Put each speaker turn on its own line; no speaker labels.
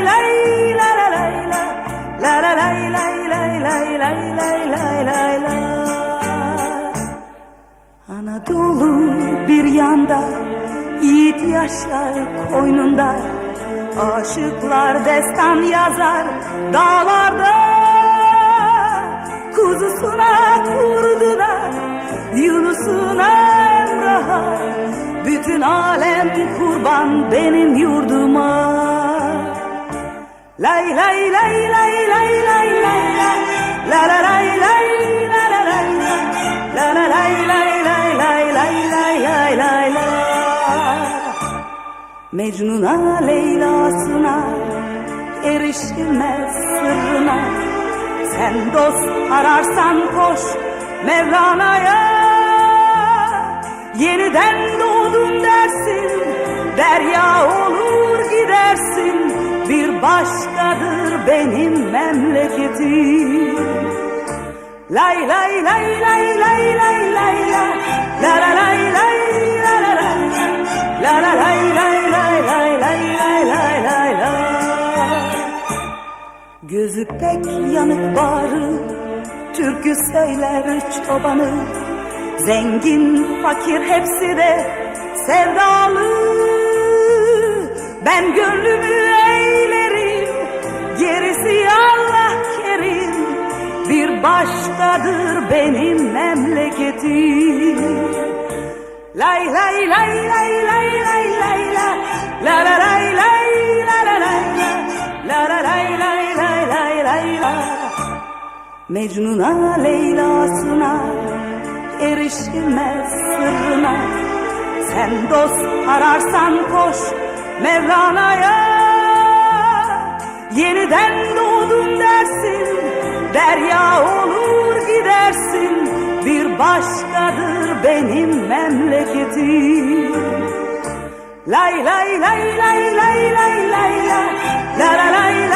lay Anadolu bir yanda Yiğit yaşar koynunda Aşıklar destan yazar dağlarda Kuzusuna kurduna Yunus'una Emrah'a Bütün alem kurban benim yurduma Lay lay lay lay lay lay lay la la lay lay la la lay la la lay lay lay lay lay lay lay la Mecnun'a Leyla'sına erişilmez sırrına Sen dost ararsan koş Mevlana'ya Yeniden benim memleketim Lay lay lay lay lay lay lay la La la lay lay la la lay La la lay lay lay lay lay lay lay lay la Gözü pek yanık bağrı Türkü söyler çobanı Zengin fakir hepsi de sevdalı başkadır benim memleketim Lay lay lay lay lay lay lay la La la lay lay la la lay la La la lay lay lay lay lay la Mecnun'a Leyla'sına erişilmez sırrına Sen dost ararsan koş Mevlana'ya Yeniden doğdum dersin Derya olur gidersin Bir başkadır benim memleketim. Lay lay lay lay lay lay lay la La la lay lay